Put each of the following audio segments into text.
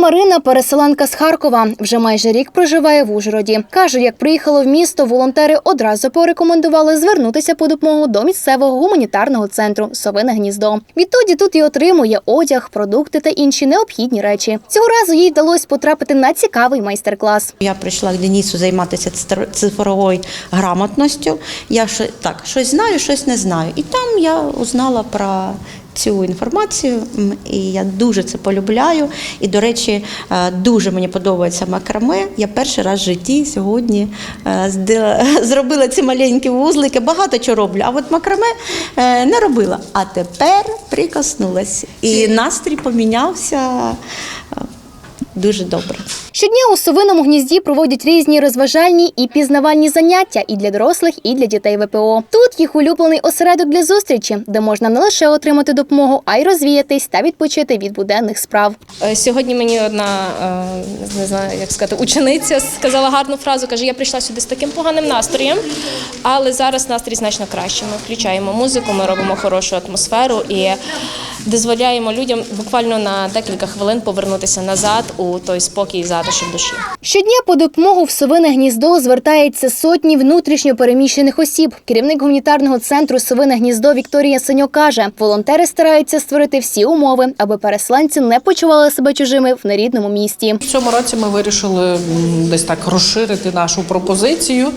Марина переселенка з Харкова. Вже майже рік проживає в Ужгороді. Каже, як приїхала в місто, волонтери одразу порекомендували звернутися по допомогу до місцевого гуманітарного центру Совине гніздо. Відтоді тут і отримує одяг, продукти та інші необхідні речі. Цього разу їй вдалося потрапити на цікавий майстер-клас. Я прийшла к Денису займатися цифр- цифровою грамотністю. Я так, щось знаю, щось не знаю. І там я узнала про цю інформацію, і я дуже це полюбляю. І, до речі, е, дуже мені подобається макраме. Я перший раз в житті сьогодні е, зробила ці маленькі вузлики. Багато чого роблю, а от макраме е, не робила. А тепер прикоснулася. І настрій помінявся дуже добре. Щодня у совиному гнізді проводять різні розважальні і пізнавальні заняття і для дорослих, і для дітей ВПО. Тут їх улюблений осередок для зустрічі, де можна не лише отримати допомогу, а й розвіятись та відпочити від буденних справ. Е, Сьогодні мені одна е, не знаю, як сказати, учениця сказала гарну фразу. каже: я прийшла сюди з таким поганим настроєм, але зараз настрій значно краще. Ми включаємо музику, ми робимо хорошу атмосферу і дозволяємо людям буквально на декілька хвилин повернутися назад у той спокій і душі. Щодня по допомогу в совине гніздо звертається сотні внутрішньо переміщених осіб. Керівник гуманітарного центру Совине гніздо Вікторія Синьо каже, волонтери стараються створити всі умови, аби переселенці не почували себе чужими в нерідному місті. В цьому році ми вирішили десь так розширити нашу пропозицію,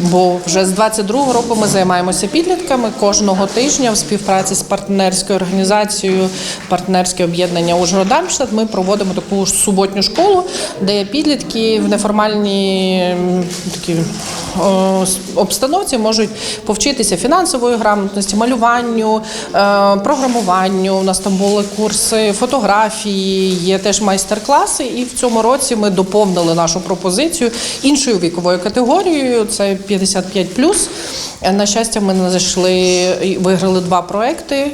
бо вже з 22-го року ми займаємося підлітками кожного тижня в співпраці з партнерською організацією партнерське об'єднання Ужгород-Дамштадт Ми проводимо таку ж суботню школу, де підлітки в неформальній такі обстановці можуть повчитися фінансової грамотності, малюванню, е, програмуванню. У нас там були курси фотографії, є теж майстер-класи. І в цьому році ми доповнили нашу пропозицію іншою віковою категорією. Це 55+. Е, На щастя, ми знайшли і виграли два проекти е,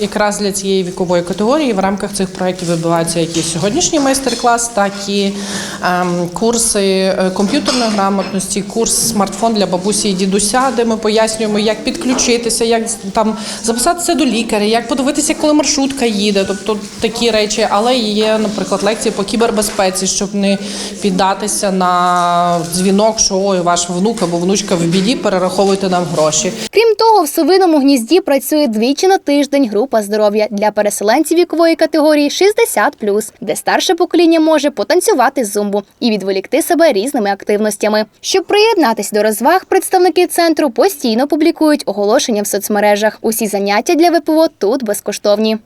якраз для цієї вікової категорії. В рамках цих проєктів відбуваються як і сьогоднішній майстер-клас, так і ем, курси е, комп'ютерної грамотності, курс смартфон для бабусі і дідуся, де ми пояснюємо, як підключитися, як там записатися до лікаря, як подивитися, коли маршрутка їде, тобто такі речі. Але є, наприклад, лекції по кібербезпеці, щоб не піддатися на дзвінок, що ой, ваш внук або внучка в біді, перераховуйте нам гроші. Крім того, в совиному гнізді працює двічі на тиждень група здоров'я для переселенців вікової категорії 60+, де старше покоління може потанцювати зумбу і відволікти себе різними активностями. Щоб приєднатись до розваг, представники центру постійно публікують оголошення в соцмережах. Усі заняття для ВПО тут безкоштовні.